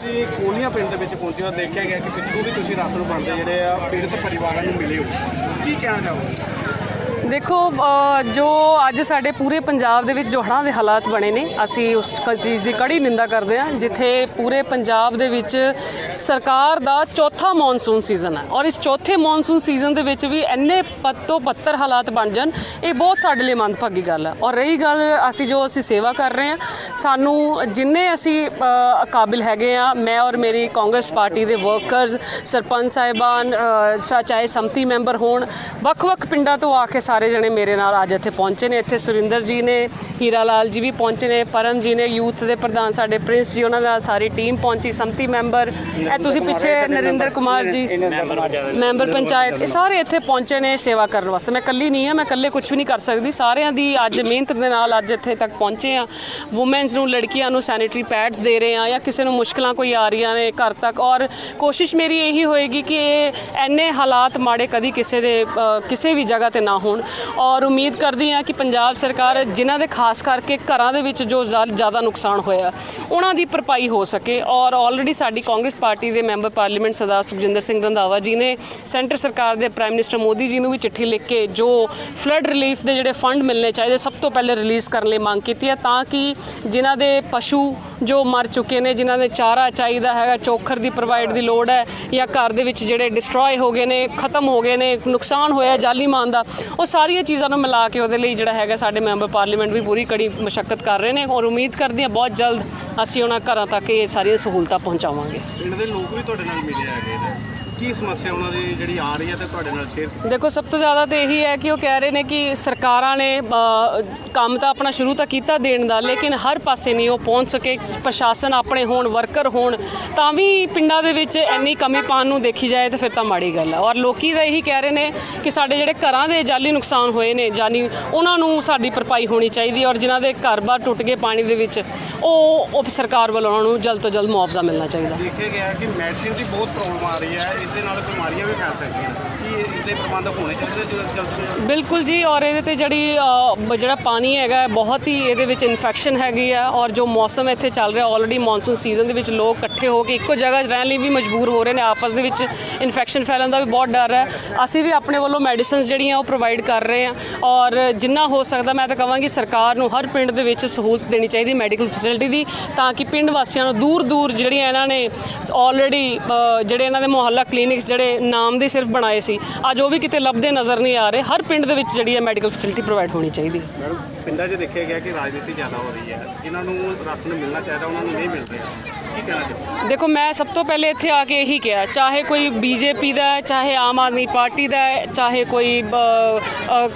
ਤੁਸੀਂ ਕੋਲੀਆਂ ਪਿੰਡ ਦੇ ਵਿੱਚ ਪਹੁੰਚੇ ਹੋ, ਦੇਖਿਆ ਗਿਆ ਕਿ ਪਿੱਛੋਂ ਵੀ ਤੁਸੀਂ ਰਸ ਨੂੰ ਬਣਦੇ ਜਿਹੜੇ ਆ, ਪੀੜਤ ਪਰਿਵਾਰਾਂ ਨੂੰ ਮਿਲੇ ਹੋ। ਕੀ ਕਹਿਣਾ ਚਾਹੋਗੇ? ਦੇਖੋ ਜੋ ਅੱਜ ਸਾਡੇ ਪੂਰੇ ਪੰਜਾਬ ਦੇ ਵਿੱਚ ਜੋ ਹੜ੍ਹਾਂ ਦੇ ਹਾਲਾਤ ਬਣੇ ਨੇ, ਅਸੀਂ ਉਸ ਕ- ਚੀਜ਼ ਦੀ ਕੜੀ ਨਿੰਦਾ ਕਰਦੇ ਹਾਂ, ਜਿੱਥੇ ਪੂਰੇ ਪੰਜਾਬ ਦੇ ਵਿੱਚ ਸਰਕਾਰ ਦਾ ਚੌਥਾ ਮੌਨਸੂਨ ਸੀਜ਼ਨ ਹੈ। ਔਰ ਇਸ ਚੌਥੇ ਮੌਨਸੂਨ ਸੀਜ਼ਨ ਦੇ ਵਿੱਚ ਵੀ ਇੰਨੇ ਪੱਤ ਪੱਤਰ ਹਾਲਾਤ ਬਣ ਜਾਣ, ਇਹ ਬਹੁਤ ਸਾਡੇ ਲਈ ਮੰਦਭਾਗੀ ਗੱਲ ਹੈ। ਔਰ ਰਹੀ ਗੱਲ ਅਸੀਂ ਜੋ ਅਸੀਂ ਸੇਵਾ ਕਰ ਰਹੇ ਹਾਂ, ਸਾਨੂੰ ਜਿੰਨੇ ਅਸੀਂ ਕਾਬਿਲ ਹੈਗੇ ਆ ਮੈਂ ਔਰ ਮੇਰੀ ਕਾਂਗਰਸ ਪਾਰਟੀ ਦੇ ਵਰਕਰਸ ਸਰਪੰਚ ਸਾਹਿਬਾਨ ਚਾਹੇ ਸੰਮਤੀ ਮੈਂਬਰ ਹੋਣ, ਵੱਖ-ਵੱਖ ਪਿੰਡਾਂ ਤੋਂ ਆ ਕੇ ਸਾਰੇ ਜਣੇ ਮੇਰੇ ਨਾਲ ਅੱਜ ਇੱਥੇ ਪਹੁੰਚੇ ਨੇ। ਇੱਥੇ ਸੁਰਿੰਦਰ ਜੀ ਨੇ, ਹੀਰਾ ਲਾਲ ਜੀ ਵੀ ਪਹੁੰਚੇ ਨੇ, ਪਰਮ ਜੀ ਨੇ, ਯੂਥ ਦੇ ਪ੍ਰਧਾਨ ਸਾਡੇ ਪ੍ਰਿੰਸ ਜੀ, ਉਹਨਾਂ ਦਾ ਸਾਰੀ ਟੀਮ ਪਹੁੰਚੀ, ਸੰਮਤੀ ਮੈਂਬਰ। ਇਹ ਤੁਸੀਂ ਪਿੱਛੇ ਨਰਿੰਦਰ ਕੁਮਾਰ ਜੀ, ਮੈਂਬਰ ਪੰਚਾਇਤ, ਇਹ ਸਾਰੇ ਇੱਥੇ ਪਹੁੰਚੇ ਨੇ ਸੇਵਾ ਕਰਨ ਵਾਸਤੇ। ਮੈਂ ਇਕੱਲੀ ਨਹੀਂ ਆ ਮੈਂ ਇਕੱਲੇ ਕੁਝ ਵੀ ਨਹੀਂ ਕਰ ਸਕਦੀ। ਸਾਰਿਆਂ ਦੀ ਅੱਜ ਮਿਹਨਤ ਦੇ ਨਾਲ ਅੱਜ ਇੱਥੇ ਤੱਕ ਪਹੁੰਚੇ ਆ ਔਮਨਸ ਨੂੰ, ਲੜਕੀਆਂ ਨੂੰ ਸੈਨੀਟਰੀ ਪੈਡਸ ਦੇ ਰਹੇ ਆ ਜਾਂ ਕਿਸੇ ਨੂੰ ਮੁਸ਼ਕਲਾਂ ਕੋਈ ਆ ਰਹੀਆਂ ਨੇ ਘਰ ਤੱਕ। ਔਰ ਕੋਸ਼ਿਸ਼ ਮੇਰੀ ਇਹੀ ਹੋਏਗੀ ਕਿ ਇਹ ਐਨੇ ਹਾਲਾਤ ਮਾੜੇ ਕਦੀ ਕਿਸੇ ਦੇ ਕਿਸੇ ਵੀ ਜਗ੍ਹਾ ਤੇ ਨਾ ਹੋਣ। ਔਰ ਉਮੀਦ ਕਰਦੀ ਹਾਂ ਕਿ ਪੰਜਾਬ ਸਰਕਾਰ ਜਿਨ੍ਹਾਂ ਦੇ ਖਾਸ ਕਰਕੇ ਘਰਾਂ ਦੇ ਵਿੱਚ ਜੋ ਜ਼ਿਆ- ਜ਼ਿਆਦਾ ਨੁਕਸਾਨ ਹੋਇਆ, ਉਹਨਾਂ ਦੀ ਭਰਪਾਈ ਹੋ ਸਕੇ। ਔਰ ਆਲਰੇਡੀ ਸਾਡੀ ਕਾਂਗਰਸ ਪਾਰਟੀ ਦੇ ਮੈਂਬਰ ਪਾਰਲੀਮੈਂਟ ਸਰਦਾਰ ਸੁਖਜਿੰਦਰ ਸਿੰਘ ਰੰਧਾਵਾ ਜੀ ਨੇ ਸੈਂਟਰ ਸਰਕਾਰ ਦੇ ਪ੍ਰਾਈਮ ਮਿਨਿਸਟਰ ਮੋਦੀ ਜੀ ਨੂੰ ਵੀ ਚਿੱਠੀ ਲਿਖ ਕੇ ਜੋ ਫਲੱਡ ਰਿਲੀਫ ਦੇ ਜਿਹੜੇ ਫੰਡ ਮਿਲਣੇ ਚਾਹੀਦੇ, ਸਭ ਤੋਂ ਪਹਿਲੇ ਰਿਲੀਜ਼ ਕਰਨ ਲਈ ਮੰਗ ਕੀਤੀ ਹੈ ਤਾਂ ਕਿ ਜਿਨ੍ਹਾਂ ਦੇ ਪਸ਼ੂ ਜੋ ਮਰ ਚੁੱਕੇ ਨੇ, ਜਿਨ੍ਹਾਂ ਨੇ ਚਾਰਾ ਚਾਹੀਦਾ ਹੈਗਾ, ਚੋਖਰ ਦੀ ਪ੍ਰੋਵਾਈਡ ਦੀ ਲੋੜ ਹੈ ਜਾਂ ਘਰ ਦੇ ਵਿੱਚ ਜਿਹੜੇ ਡਿਸਟਰੋਏ ਹੋ ਗਏ ਨੇ, ਖਤਮ ਹੋ ਗਏ ਨੇ, ਨੁਕਸਾਨ ਹੋਇਆ ਜਾਲੀ ਮਾਨ ਦਾ, ਉਹ ਸਾਰੀਆਂ ਚੀਜ਼ਾਂ ਨੂੰ ਮਿਲਾ ਕੇ ਉਹਦੇ ਲਈ ਜਿਹੜਾ ਹੈਗਾ ਸਾਡੇ ਮੈਂਬਰ ਪਾਰਲੀਮੈਂਟ ਵੀ ਪੂਰੀ ਕੜੀ ਮਸ਼ੱਕਤ ਕਰ ਰਹੇ ਨੇ ਔਰ ਉਮੀਦ ਕਰਦੀ ਹਾਂ ਬਹੁਤ ਜਲਦ ਅਸੀਂ ਉਹਨਾਂ ਘਰਾਂ ਤੱਕ ਇਹ ਸਾਰੀਆਂ ਸਹੂਲਤਾਂ ਪਹੁੰਚਾਵਾਂਗੇ। ਪਿੰਡ ਦੇ ਲੋਕ ਵੀ ਤੁਹਾਡੇ ਨਾਲ ਮਿਲੇ ਹੈਗੇ ਨੇ। ਕੀ ਸਮੱਸਿਆ ਉਹਨਾਂ ਦੀ ਜਿਹੜੀ ਆ ਰਹੀ ਹੈ ਤੇ ਤੁਹਾਡੇ ਨਾਲ ਸ਼ੇਅਰ ਦੇਖੋ, ਸਭ ਤੋਂ ਜ਼ਿਆਦਾ ਤੇ ਇਹੀ ਹੈ ਕਿ ਉਹ ਕਹਿ ਰਹੇ ਨੇ ਕਿ ਸਰਕਾਰਾਂ ਨੇ ਕੰਮ ਤਾਂ ਆਪਣਾ ਸ਼ੁਰੂ ਤਾਂ ਕੀਤਾ ਦੇਣ ਦਾ, ਲੇਕਿਨ ਹਰ ਪਾਸੇ ਨਹੀਂ ਉਹ ਪਹੁੰਚ ਸਕੇ, ਪ੍ਰਸ਼ਾਸਨ ਆਪਣੇ ਹੋਣ ਵਰਕਰ ਹੋਣ, ਤਾਂ ਵੀ ਪਿੰਡਾਂ ਦੇ ਵਿੱਚ ਇੰਨੀ ਕਮੀ ਪਾਣ ਨੂੰ ਦੇਖੀ ਜਾਏ ਤਾਂ ਫਿਰ ਤਾਂ ਮਾੜੀ ਗੱਲ ਹੈ ਔਰ ਲੋਕੀ ਤਾਂ ਇਹੀ ਕਹਿ ਰਹੇ ਨੇ ਕਿ ਸਾਡੇ ਜਿਹੜੇ ਘਰਾਂ ਦੇ ਜਾਲੀ ਨੁਕਸਾਨ ਹੋਏ ਨੇ, ਜਾਨੀ ਉਹਨਾਂ ਨੂੰ ਸਾਡੀ ਭਰਪਾਈ ਹੋਣੀ ਚਾਹੀਦੀ ਹੈ ਔਰ ਜਿਨ੍ਹਾਂ ਦੇ ਘਰ-ਬਾਰ ਟੁੱਟ ਗਏ ਪਾਣੀ ਦੇ ਵਿੱਚ ਉਹ ਉਹ ਸਰਕਾਰ ਵੱਲੋਂ ਉਹਨਾਂ ਨੂੰ ਜਲਦ ਤੋਂ ਜਲਦ ਮੁਆਵਜ਼ਾ ਮਿਲਣਾ ਚਾਹੀਦਾ। ਦੇਖਿਆ ਗਿਆ ਕਿ ਮੈਡੀਸਿਨ ਦੀ ਬਹੁਤ ਪ੍ਰੋਬਲਮ ਆ ਰਹੀ ਹੈ। ਇਸ ਦੇ ਨਾਲ ਬਿਮਾਰੀਆਂ ਵੀ ਫੈਲ ਸਕਦੀਆਂ ਕੀ ਇਹਦੇ ਪ੍ਰਬੰਧ ਹੋਣੇ ਚਾਹੀਦੇ ਜਲਦ ਜਲਦ ਤੋਂ ਜਲਦ? ਬਿਲਕੁਲ ਜੀ ਔਰ ਇਹਦੇ ਤੇ ਜਿਹੜੀ ਜਿਹੜਾ ਪਾਣੀ ਹੈਗਾ ਬਹੁਤ ਹੀ ਇਹਦੇ ਵਿੱਚ ਇਨਫੈਕਸ਼ਨ ਹੈਗੀ ਆ ਔਰ ਜੋ ਮੌਸਮ ਇੱਥੇ ਚੱਲ ਰਿਹਾ ਆਲਰੇਡੀ ਮੌਨਸੂਨ ਸੀਜ਼ਨ ਦੇ ਵਿੱਚ ਲੋਕ ਇਕੱਠੇ ਹੋ ਕੇ ਇੱਕੋ ਜਗ੍ਹਾ ਰਹਿਣ ਲਈ ਵੀ ਮਜਬੂਰ ਹੋ ਰਹੇ ਨੇ। ਆਪਸ ਦੇ ਵਿੱਚ ਇਨਫੈਕਸ਼ਨ ਫੈਲਣ ਦਾ ਵੀ ਬਹੁਤ ਡਰ ਹੈ। ਅਸੀਂ ਵੀ ਆਪਣੇ ਵੱਲੋਂ ਮੈਡੀਸਿਨਸ ਜਿਹੜੀਆਂ ਉਹ ਪ੍ਰੋਵਾਈਡ ਕਰ ਰਹੇ ਹਾਂ। ਔਰ ਜਿੰਨਾ ਹੋ ਸਕਦਾ ਮੈਂ ਤਾਂ ਕਹਾਂਗੀ ਸਰਕਾਰ ਨੂੰ ਹਰ ਪਿੰਡ ਦੇ ਵਿੱਚ ਸਹੂਲਤ ਦੇਣੀ ਚਾਹੀਦੀ ਮੈਡੀਕਲ ਫੈਸਿਲਿਟੀ ਦੀ ਤਾਂ ਕਿ ਪਿੰਡ ਵਾਸੀਆਂ ਨੂੰ ਦੂਰ ਦੂਰ ਜਿਹੜੀਆਂ ਇਹਨਾਂ ਨੇ ਆਲਰੇਡੀ ਜਿਹੜੇ ਇਹਨਾਂ ਦੇ ਮੁਹੱਲਾ ਕਲੀਨਿਕਸ ਜਿਹੜੇ ਨਾਮ ਦੇ ਸਿਰਫ ਬਣਾਏ ਸੀ ਅੱਜ ਉਹ ਵੀ ਕਿਤੇ ਲੱਭਦੇ ਨਜ਼ਰ ਨਹੀਂ ਆ ਰਹੇ। ਹਰ ਪਿੰਡ ਦੇ ਵਿੱਚ ਜਿਹੜੀ ਹੈ ਮੈਡੀਕਲ ਫੈਸਿਲਿਟੀ ਪ੍ਰੋਵਾਈਡ ਹੋਣੀ ਚਾਹੀਦੀ ਹੈ। ਮੈਡਮ ਪਿੰਡਾਂ 'ਚ ਦੇਖਿਆ ਗਿਆ ਕਿ ਰਾਜਨੀਤੀ ਜ਼ਿਆਦਾ ਹੋ ਰਹੀ ਹੈ। ਜਿਨ੍ਹਾਂ ਨੂੰ ਰਾਸ਼ਨ ਮਿਲਣਾ ਚਾਹੀਦਾ ਉਹਨਾਂ ਨੂੰ ਨਹੀਂ ਮਿਲ ਰਿਹਾ ਕੀ ਕਹਿਣਾ ਚਾਹੁੰਦੇ ਦੇਖੋ ਮੈਂ ਸਭ ਤੋਂ ਪਹਿਲੇ ਇੱਥੇ ਆ ਕੇ ਇਹੀ ਕਿਹਾ ਚਾਹੇ ਕੋਈ ਬੀਜੇਪੀ ਦਾ ਚਾਹੇ ਆਮ ਆਦਮੀ ਪਾਰਟੀ ਦਾ ਚਾਹੇ ਕੋਈ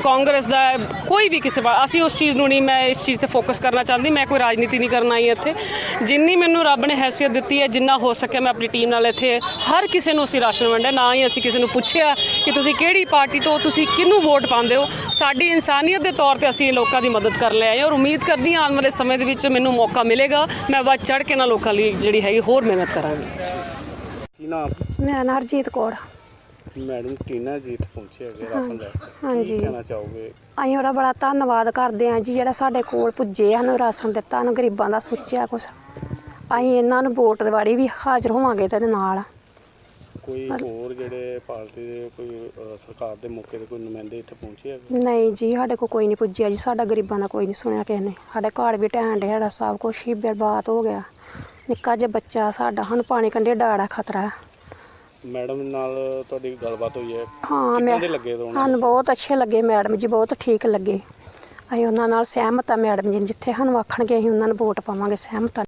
ਕਾਂਗਰਸ ਦਾ ਕੋਈ ਵੀ ਕਿਸੇ ਅਸੀਂ ਉਸ ਚੀਜ਼ ਨੂੰ ਨਹੀਂ ਮੈਂ ਇਸ ਚੀਜ਼ ਤੇ ਫੋਕਸ ਕਰਨਾ ਚਾਹੁੰਦੀ ਮੈਂ ਕੋਈ ਰਾਜਨੀਤੀ ਨਹੀਂ ਕਰਨ ਆਈ ਇੱਥੇ। ਜਿੰਨੀ ਮੈਨੂੰ ਰੱਬ ਨੇ ਹੈਸੀਅਤ ਦਿੱਤੀ ਹੈ ਜਿੰਨਾ ਹੋ ਸਕਿਆ ਮੈਂ ਆਪਣੀ ਟੀਮ ਨਾਲ ਇੱਥੇ ਹਰ ਕਿਸੇ ਨੂੰ ਅਸੀਂ ਰਾਸ਼ਨ ਵੰਡਿਆ। ਨਾ ਹੀ ਅਸੀਂ ਕਿਸੇ ਨੂੰ ਪੁੱਛਿਆ ਕਿ ਤੁਸੀਂ ਕਿਹੜੀ ਪਾਰਟੀ ਤੋਂ ਤੁਸੀਂ ਕਿਹਨੂੰ ਵੋਟ ਪਾਉਂਦੇ ਹੋ? ਸਾਡੀ ਇਨਸਾਨੀਅਤ ਦੇ ਤੌਰ ਤੇ ਅਸੀਂ ਲੋਕਾਂ ਦੀ ਮਦਦ ਕਰ ਲਿਆ ਹੈ ਔਰ ਉਮੀਦ ਕਰਦੀ ਹਾਂ ਆਉਣ ਵਾਲੇ ਸਮੇਂ ਦੇ ਵਿੱਚ ਮੈਨੂੰ ਮੌਕਾ ਮਿਲੇਗਾ। ਮੈਂ ਵੱਧ ਚੜ ਕੇ ਨਾ ਲੋਕਾਂ ਲਈ ਜਿਹੜੀ ਹੈਗੀ ਹੋਰ ਮਿਹਨਤ ਕਰਾਂਗੀ। ਕੀ ਨਾਮ? ਮੇਰਾ ਨਾਂ ਹਰਜੀਤ ਕੌਰ। ਮੈਡਮ ਟੀਨਾ ਜੀਤ ਪਹੁੰਚੇ ਹੈਗੇ ਰਾਸ਼ਨ ਲੈ ਕੇ ਹਾਂਜੀ। ਕਹਿਣਾ ਚਾਹੋਗੇ? ਅਸੀਂ ਉਹਦਾ ਬੜਾ ਧੰਨਵਾਦ ਕਰਦੇ ਹਾਂ ਜੀ ਜਿਹੜਾ ਸਾਡੇ ਕੋਲ ਪੁੱਜੇ ਸਾਨੂੰ ਰਾਸ਼ਨ ਦਿੱਤਾ ਸਾਨੂੰ ਗਰੀਬਾਂ ਦਾ ਸੋਚਿਆ ਕੁਛ। ਅਸੀਂ ਇਹਨਾਂ ਨੂੰ ਵੋਟ ਦੇ ਵਾਰੀ ਵੀ ਹਾਜ਼ਰ ਹੋਵਾਂਗੇ ਤੇ ਨਾਲ। ਕੋਈ ਹੋਰ ਜਿਹੜੇ ਪਾਰਟੀ ਦੇ ਕੋਈ ਸਰਕਾਰ ਦੇ ਮੌਕੇ ਤੇ ਕੋਈ ਨੁਮਾਇੰਦੇ ਇੱਥੇ ਪਹੁੰਚੇ ਹੈਗੇ? ਨਹੀਂ ਜੀ ਸਾਡੇ ਕੋਲ ਕੋਈ ਨਹੀਂ ਪੁੱਜਿਆ ਜੀ ਸਾਡਾ ਗਰੀਬਾਂ ਦਾ ਕੋਈ ਨਹੀਂ ਸੁਣਿਆ ਕਿਸੇ ਨੇ। ਸਾਡੇ ਘਰ ਵੀ ਢਹਿਣ ਡਿਆ ਸਾਡਾ ਸਭ ਕੁਝ ਹੀ ਬਰਬਾਦ ਹੋ ਗਿਆ। ਨਿੱਕਾ ਜਿਹਾ ਬੱਚਾ ਸਾਡਾ ਸਾਨੂੰ ਪਾਣੀ ਕੰਢੇ ਡਾੜਾ ਖਤਰਾ ਹੈ। ਮੈਡਮ ਨਾਲ ਤੁਹਾਡੀ ਗੱਲਬਾਤ ਹੋਈ ਹੈ। ਹਾਂ ਮੈਂ ਦੇ ਲੱਗੇ ਤੁਹਾਨੂੰ ਸਾਨੂੰ ਬਹੁਤ ਅੱਛੇ ਲੱਗੇ ਮੈਡਮ ਜੀ ਬਹੁਤ ਠੀਕ ਲੱਗੇ। ਅਸੀਂ ਉਹਨਾਂ ਨਾਲ ਸਹਿਮਤ ਆ ਮੈਡਮ ਜੀ ਜਿੱਥੇ ਸਾਨੂੰ ਆਖਣਗੇ ਅਸੀਂ ਉਹਨਾਂ ਨੂੰ ਵੋਟ ਪਾਵਾਂਗੇ ਸਹਿਮਤ ਹਾਂ